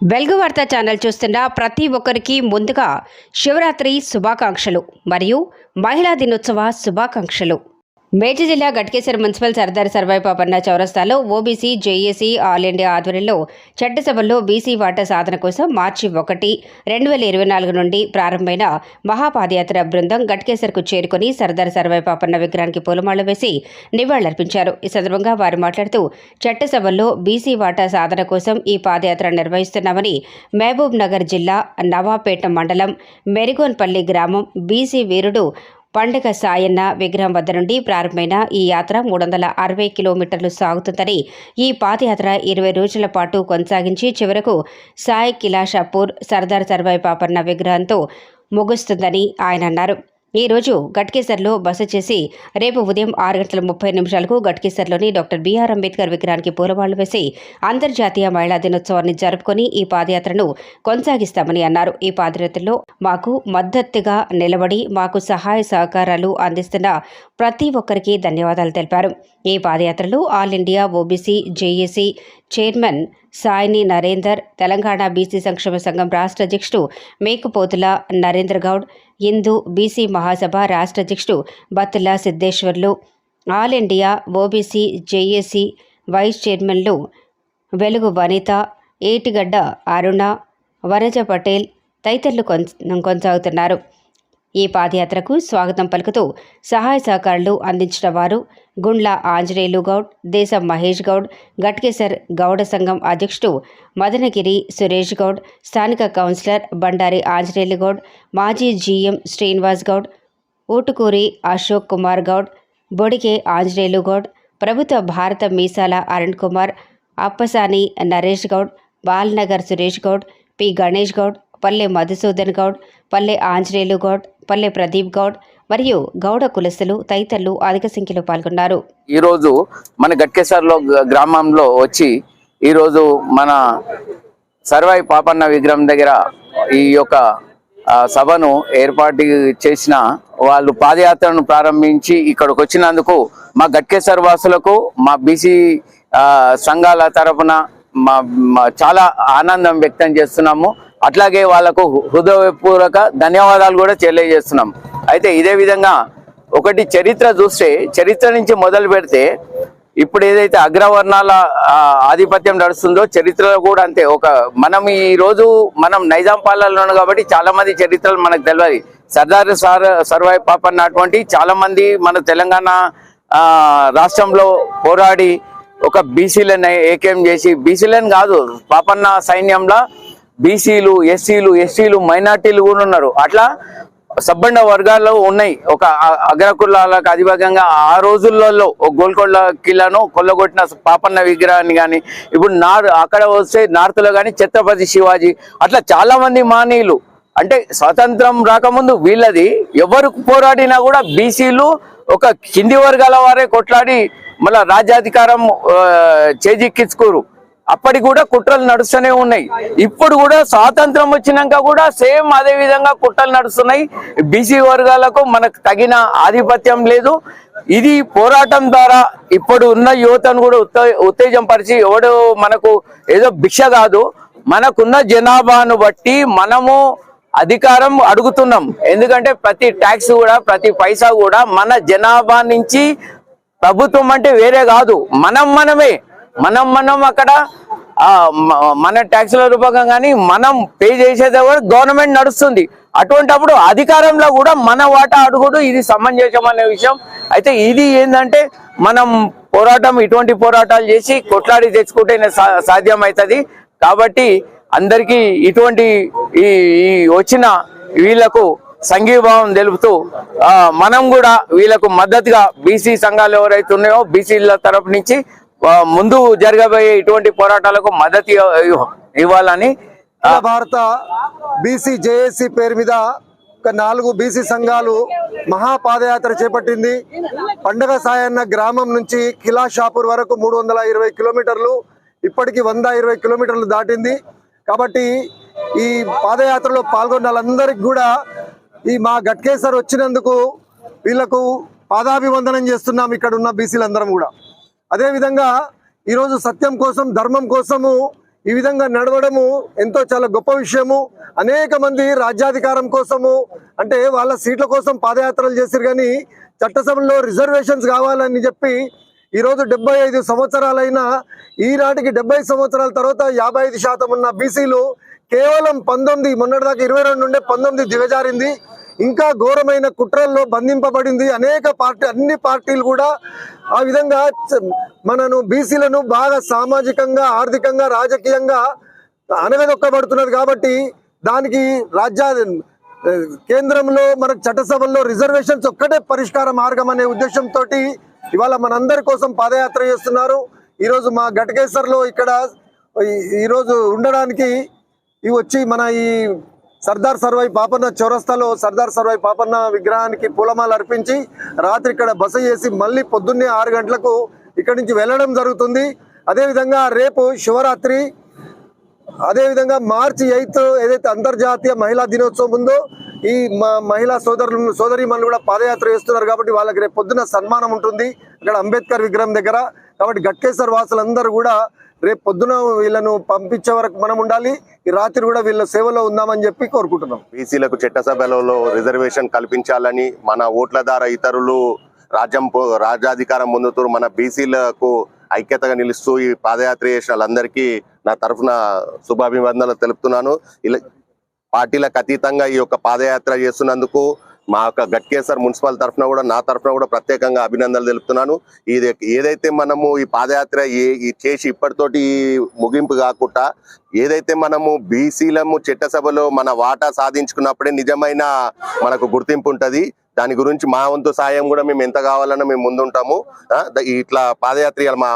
వెలుగు వార్త ఛానల్ చూస్తున్న ప్రతి ఒక్కరికి ముందుగా శివరాత్రి శుభాకాంక్షలు మరియు మహిళా దినోత్సవ శుభాకాంక్షలు. మేడ్చి జిల్లా గట్కేశ్వర మున్సిపల్ సర్దార్ సర్వాయి పాపన్న చౌరస్తాలో ఓబీసీ జేఏసీ ఆల్ ఇండియా ఆధ్వర్యంలో చట్టసభల్లో బీసీ వాటా సాధన కోసం మార్చి ఒకటి రెండు వేల ఇరవై నాలుగు నుండి ప్రారంభమైన మహాపాదయాత్ర బృందం గట్కేశ్వర్కు చేరుకుని సర్దార్ సర్వాయి పాపన్న విగ్రహానికి పూలమాల వేసి నివాళులర్పించారు. ఈ సందర్భంగా వారు మాట్లాడుతూ చట్టసభల్లో బీసీ వాటా సాధన కోసం ఈ పాదయాత్ర నిర్వహిస్తున్నామని మహబూబ్ నగర్ జిల్లా నవాపేట మండలం మెరిగోన్పల్లి గ్రామం బీసీ వీరుడు పండుగ సాయన్న విగ్రహం వద్ద నుండి ప్రారంభమైన ఈ యాత్ర మూడు వందల అరవై కిలోమీటర్లు సాగుతుందని ఈ పాదయాత్ర ఇరవై రోజుల పాటు కొనసాగించి చివరకు సాయి కిలాషాపూర్ సర్దార్ సర్వాయి పాపన్న విగ్రహంతో ముగుస్తుందని ఆయన అన్నారు. ఈ రోజు గట్కేసర్లో బస చేసి రేపు ఉదయం ఆరు గంటల ముప్పై నిమిషాలకు గట్కేసర్లోని డాక్టర్ బీఆర్ అంబేద్కర్ విగ్రహానికి పూలమాలలు వేసి అంతర్జాతీయ మహిళా దినోత్సవాన్ని జరుపుకొని ఈ పాదయాత్రను కొనసాగిస్తామని అన్నారు. ఈ పాదయాత్రలో మాకు మద్దతుగా నిలబడి మాకు సహాయ సహకారాలు అందిస్తున్న ప్రతి ఒక్కరికి ధన్యవాదాలు తెలిపారు. ఈ పాదయాత్రలో all India OBC JAC chairman Saini Narender Telangana BC సంక్షేమ సంఘం రాష్ట్ర అధ్యక్షుడు మేకుపోతుల నరేంద్ర గౌడ్ హిందూ బీసీ మహాసభ రాష్ట్ర అధ్యక్షుడు Battula సిద్ధేశ్వర్లు all India OBC JAC vice చైర్మన్లు వెలుగు వనిత ఏటిగడ్డ అరుణ వనజ పటేల్ తదితరులు కొనసాగుతున్నారు. ఈ పాదయాత్రకు స్వాగతం పలుకుతూ సహాయ సహకారాలు అందించిన వారు గుండ్ల ఆంజనేయులు గౌడ్ దేశం మహేష్ గౌడ్ గట్కేసర్ గౌడ సంఘం అధ్యక్షుడు మదనగిరి సురేష్ గౌడ్ స్థానిక కౌన్సిలర్ బండారి ఆంజనేయులు గౌడ్ మాజీ జీఎం శ్రీనివాస్ గౌడ్ ఊటుకూరి అశోక్ కుమార్ గౌడ్ బొడికే ఆంజనేయులు గౌడ్ ప్రభుత్వ భారత మీసాల అరుణ్ కుమార్ అప్పసాని నరేష్ గౌడ్ బాల్నగర్ సురేష్ గౌడ్ పి గణేష్ గౌడ్ పల్లె మధుసూదన్ గౌడ్ పల్లె ఆంజనేయులు గౌడ్ పల్లె ప్రదీప్ గౌడ్ మరియు గౌడ కులస్తులు తదితరులు అధిక సంఖ్యలో పాల్గొన్నారు. ఈరోజు మన గట్కేసర్లో గ్రామంలో వచ్చి ఈరోజు మన సర్వాయి పాపన్న విగ్రహం దగ్గర ఈ యొక్క సభను ఏర్పాటు చేసిన వాళ్ళు పాదయాత్రను ప్రారంభించి ఇక్కడికి వచ్చినందుకు మా గట్కేసర్ వాసులకు మా బీసీ సంఘాల తరఫున మా చాలా ఆనందం వ్యక్తం చేస్తున్నాము. అట్లాగే వాళ్ళకు హృదయపూర్వక ధన్యవాదాలు కూడా తెలియజేస్తున్నాం. అయితే ఇదే విధంగా ఒకటి చరిత్ర చూస్తే చరిత్ర నుంచి మొదలు పెడితే ఇప్పుడు ఏదైతే అగ్రవర్ణాల ఆధిపత్యం నడుస్తుందో చరిత్రలో కూడా అంతే. ఒక మనం ఈ రోజు మనం నైజాం పాలనలో ఉన్నాం కాబట్టి చాలా మంది చరిత్రలు మనకు తెలియదు సర్దార్ సార్ సర్వాయి పాపన్న అటువంటి చాలా మంది మన తెలంగాణ రాష్ట్రంలో పోరాడి ఒక బీసీలను ఏకేం చేసి బీసీలను కాదు పాపన్న సైన్యంలో బీసీలు ఎస్సీలు ఎస్సీలు మైనార్టీలు కూడా ఉన్నారు. అట్లా సబ్బండ వర్గాల్లో ఉన్నాయి. ఒక అగ్రకుల్లాలకు అగ్రకులాలకు అధిభాగంగా ఆ రోజులలో ఒక గోల్కొండ కిల్లాను కొల్లగొట్టిన పాపన్న విగ్రహాన్ని కానీ ఇప్పుడు నార్ అక్కడ వస్తే నార్త్లో కానీ ఛత్రపతి శివాజీ అట్లా చాలా మంది మానీయులు. అంటే స్వాతంత్రం రాకముందు వీళ్ళది ఎవరు పోరాడినా కూడా బీసీలు ఒక కింది వర్గాల వారే కొట్లాడి మళ్ళా రాజ్యాధికారం చేజిక్కించుకోరు అప్పటి కూడా కుట్రలు నడుస్తూనే ఉన్నాయి. ఇప్పుడు కూడా స్వాతంత్రం వచ్చినాక కూడా సేమ్ అదే విధంగా కుట్రలు నడుస్తున్నాయి. బీసీ వర్గాలకు మనకు తగిన ఆధిపత్యం లేదు. ఇది పోరాటం ద్వారా ఇప్పుడు ఉన్న యువతను కూడా ఉత్తే ఉత్తేజం పరిచి ఎవడు మనకు ఏదో భిక్ష కాదు. మనకున్న జనాభాను బట్టి మనము అధికారం అడుగుతున్నాం. ఎందుకంటే ప్రతి ట్యాక్స్ కూడా ప్రతి పైసా కూడా మన జనాభా నుంచి ప్రభుత్వం అంటే వేరే కాదు. మనం మనమే. మనం మనం అక్కడ మన ట్యాక్సుల రూపకం కానీ మనం పే చేసేది కూడా గవర్నమెంట్ నడుస్తుంది. అటువంటప్పుడు అధికారంలో కూడా మన వాటా అడుగుడు ఇది సమంజసం అనే విషయం. అయితే ఇది ఏంటంటే మనం పోరాటం ఇటువంటి పోరాటాలు చేసి కొట్లాడి తెచ్చుకుంటేనే సా- సాధ్యం అవుతుంది కాబట్టి అందరికీ ఇటువంటి ఈ వచ్చిన వీళ్ళకు సంఘీభావం తెలుపుతూ మనం కూడా వీళ్ళకు మద్దతుగా బీసీ సంఘాలు ఎవరైతే ఉన్నాయో బీసీల తరపు నుంచి ముందు జరగబోయే ఇటువంటి పోరాటాలకు మద్దతు ఇవ్వాలని భారత బీసీ జేఏసీ పేరు మీద ఒక నాలుగు బీసీ సంఘాలు మహాపాదయాత్ర చేపట్టింది. పండగ సాయన్న గ్రామం నుంచి కిలా షాపూర్ వరకు మూడు వందల ఇరవై కిలోమీటర్లు ఇప్పటికి వంద ఇరవై కిలోమీటర్లు దాటింది. కాబట్టి ఈ పాదయాత్రలో పాల్గొన్న వాళ్ళందరికీ కూడా ఈ మా గట్కేసర్ వచ్చినందుకు వీళ్ళకు పాదాభివందనం చేస్తున్నాం ఇక్కడ ఉన్న బీసీలందరం కూడా. అదేవిధంగా ఈరోజు సత్యం కోసం ధర్మం కోసము ఈ విధంగా నడవడము ఎంతో చాలా గొప్ప విషయము. అనేక మంది రాజ్యాధికారం కోసము అంటే వాళ్ళ సీట్ల కోసం పాదయాత్రలు చేశారు కానీ చట్టసభలో రిజర్వేషన్స్ కావాలని చెప్పి ఈరోజు డెబ్బై ఐదు సంవత్సరాలైన ఈనాటికి డెబ్బై సంవత్సరాల తర్వాత యాభై ఐదు శాతం ఉన్న బీసీలు కేవలం పంతొమ్మిది మొన్నటిదాకా ఇరవై రెండు నుండే పంతొమ్మిది దిగజారింది. ఇంకా ఘోరమైన కుట్రల్లో బంధింపబడింది. అనేక పార్టీ అన్ని పార్టీలు కూడా ఆ విధంగా మనను బీసీలను బాగా సామాజికంగా ఆర్థికంగా రాజకీయంగా అనగదొక్కబడుతున్నది కాబట్టి దానికి రాజ్యా కేంద్రంలో మనకు చట్టసభల్లో రిజర్వేషన్స్ ఒక్కటే పరిష్కార మార్గం అనే ఉద్దేశంతో ఇవాళ మనందరి కోసం పాదయాత్ర చేస్తున్నారు. ఈరోజు మా ఘటకేశ్వర్లో ఇక్కడ ఈరోజు ఉండడానికి ఇవి వచ్చి మన ఈ సర్దార్ సర్వై పాపన్న చౌరస్తాలో సర్దార్ సర్వై పాపన్న విగ్రహానికి పూలమాల అర్పించి రాత్రి ఇక్కడ బస చేసి మళ్ళీ పొద్దున్నే ఆరు గంటలకు ఇక్కడి నుంచి వెళ్ళడం జరుగుతుంది. అదేవిధంగా రేపు శివరాత్రి అదేవిధంగా మార్చి ఎయిత్ ఏదైతే అంతర్జాతీయ మహిళా దినోత్సవం ఉందో ఈ మా మహిళా సోదరులు సోదరిమణులు కూడా పాదయాత్ర చేస్తున్నారు కాబట్టి వాళ్ళకి రేపు పొద్దున సన్మానం ఉంటుంది. అక్కడ అంబేద్కర్ విగ్రహం దగ్గర. కాబట్టి గట్కేశ్వర్ వాసులందరూ కూడా రేపు పొద్దున వీళ్ళను పంపించే వరకు మనం ఉండాలి. ఈ రాత్రి కూడా వీళ్ళ సేవలో ఉందామని చెప్పి కోరుకుంటున్నాం. బీసీలకు చట్టసభలలో రిజర్వేషన్ కల్పించాలని మన ఓట్ల ద్వారా ఇతరులు రాజ్యం పో- రాజ్యాధికారం పొందుతూ మన బీసీలకు ఐక్యతగా నిలుస్తూ ఈ పాదయాత్ర చేసిన వాళ్ళందరికీ నా తరఫున శుభాభివందనలు తెలుపుతున్నాను. ఇలా పార్టీలకు అతీతంగా ఈ యొక్క పాదయాత్ర చేస్తున్నందుకు మా యొక్క గట్కేసర్ మున్సిపల్ తరఫున కూడా నా తరఫున కూడా ప్రత్యేకంగా అభినందనలు తెలుపుతున్నాను. ఇది ఏదైతే మనము ఈ పాదయాత్ర ఏ- ఈ చేసి ఇప్పటితోటి ముగింపు కాకుండా ఏదైతే మనము బీసీలము చట్టసభలో మన వాటా సాధించుకున్నప్పుడే నిజమైన మనకు గుర్తింపు ఉంటుంది దాని గురించి మా వంతు సాయం కూడా మేము ఎంత కావాలన్నా మేము ముందుంటాము. ఇట్లా పాదయాత్ర మా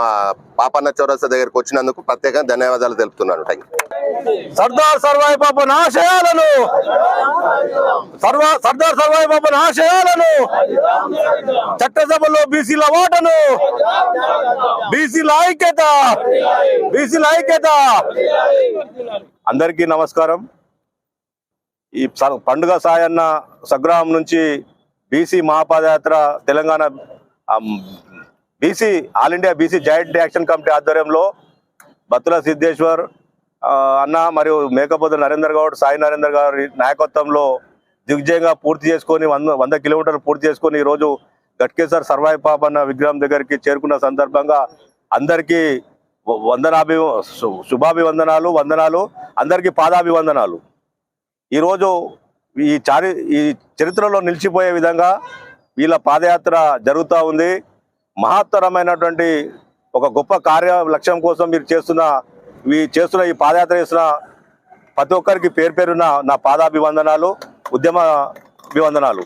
పాపన్న చౌరస్తా దగ్గరకు వచ్చినందుకు ప్రత్యేకంగా ధన్యవాదాలు తెలుపుతున్నాను. థ్యాంక్ సర్దార్ సర్వాయి పాపన్ ఆశయాలను సర్వ సర్దార్ సర్వాయి పాపన్ ఆశయాలను చట్టసభలో బీసీల ఓటను. బీసీల ఐక్యత. బీసీల ఐక్యత. అందరికీ నమస్కారం. ఈ స- పండుగ సాయన్న సగ్రామం నుంచి BC మహాపాదయాత్ర Telangana BC all India BC joint action committee ఆధ్వర్యంలో బత్తుల సిద్ధేశ్వర్ అన్న మరియు మేకపోతు నరేందర్ గౌడ్ సాయి నరేందర్ గారి నాయకత్వంలో దిగ్జయంగా పూర్తి చేసుకొని వంద వంద కిలోమీటర్లు పూర్తి చేసుకొని ఈరోజు గట్కేశ్వర్ సర్వాయి పాపన్న విగ్రహం దగ్గరికి చేరుకున్న సందర్భంగా అందరికీ వందనాభి శుభాభివందనాలు వందనాలు అందరికీ పాదాభివందనాలు. ఈరోజు ఈ చారి ఈ చరిత్రలో నిలిచిపోయే విధంగా వీళ్ళ పాదయాత్ర జరుగుతూ ఉంది. మహత్తరమైనటువంటి ఒక గొప్ప కార్య లక్ష్యం కోసం మీరు చేస్తున్న ఈ చేస్తున్న ఈ పాదయాత్ర చేస్తున్న ప్రతి ఒక్కరికి పేరు పేరున నా పాదాభివందనాలు ఉద్యమ అభివందనాలు.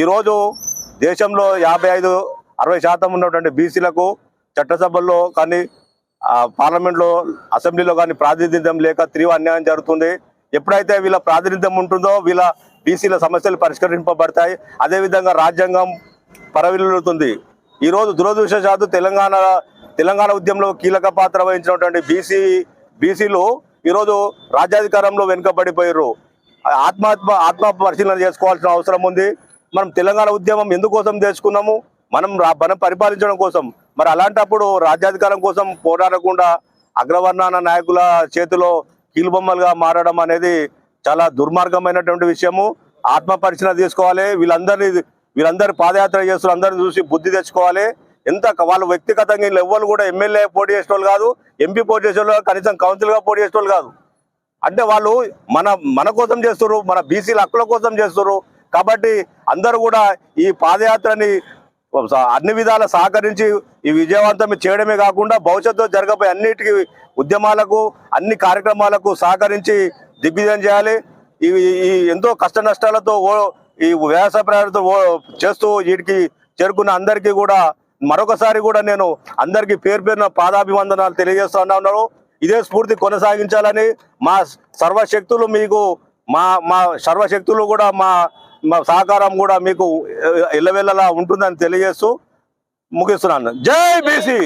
ఈరోజు దేశంలో యాభై ఐదు అరవై శాతం ఉన్నటువంటి బీసీలకు చట్టసభల్లో కానీ పార్లమెంట్లో అసెంబ్లీలో కానీ ప్రాతినిధ్యం లేక తీవ్ర అన్యాయం జరుగుతుంది. ఎప్పుడైతే వీళ్ళ ప్రాతినిధ్యం ఉంటుందో వీళ్ళ బీసీల సమస్యలు పరిష్కరింపబడతాయి. అదేవిధంగా రాజ్యాంగం పరవిల్లుతుంది ఈరోజు దురదృష్టశాత్తు తెలంగాణ తెలంగాణ ఉద్యమంలో కీలక పాత్ర వహించినటువంటి బీసీ బీసీలు ఈరోజు రాజ్యాధికారంలో వెనుకబడిపోయారు ఆత్మాత్మ ఆత్మ పరిశీలన చేసుకోవాల్సిన అవసరం ఉంది. మనం తెలంగాణ ఉద్యమం ఎందుకోసం తెచ్చుకున్నాము? మనం రా- మనం పరిపాలించడం కోసం. మరి అలాంటప్పుడు రాజ్యాధికారం కోసం పోరాడకుండా అగ్రవర్ణాన నాయకుల చేతిలో కీలుబొమ్మలుగా మారడం అనేది చాలా దుర్మార్గమైనటువంటి విషయము. ఆత్మ పరిశీలన తీసుకోవాలి. వీళ్ళందరినీ వీళ్ళందరూ పాదయాత్ర చేస్తున్న అందరిని చూసి బుద్ధి తెచ్చుకోవాలి. ఎంత వాళ్ళు వ్యక్తిగతంగా వీళ్ళు కూడా ఎమ్మెల్యే పోటీ చేసే వాళ్ళు కాదు ఎంపీ పోటీ చేసే వాళ్ళు కాదు, కనీసం కౌన్సిల్గా పోటీ చేసే వాళ్ళు కాదు. అంటే వాళ్ళు మన మన కోసం చేస్తున్నారు మన బీసీల హక్కుల కోసం చేస్తున్నారు కాబట్టి అందరూ కూడా ఈ పాదయాత్రని అన్ని విధాల సహకరించి ఈ విజయవంతం చేయడమే కాకుండా భవిష్యత్తులో జరగబోయే అన్నిటికీ ఉద్యమాలకు అన్ని కార్యక్రమాలకు సహకరించి దిగ్విజయం చేయాలి. ఈ ఈ ఎంతో కష్ట నష్టాలతో ఓ ఈ వ్యవసాయ ప్రయాణంతో చేస్తూ వీటికి చేరుకున్న అందరికీ కూడా మరొకసారి కూడా నేను అందరికీ పేరు పేరున పాదాభివందనాలు తెలియజేస్తున్నాను ఇదే స్ఫూర్తి కొనసాగించాలని మా సర్వశక్తులు మీకు మా మా సర్వశక్తులు కూడా మా మా సహకారం కూడా మీకు ఎల్లవెల్లలా ఉంటుందని తెలియజేస్తూ ముగిస్తున్నాను. జై బీసీ!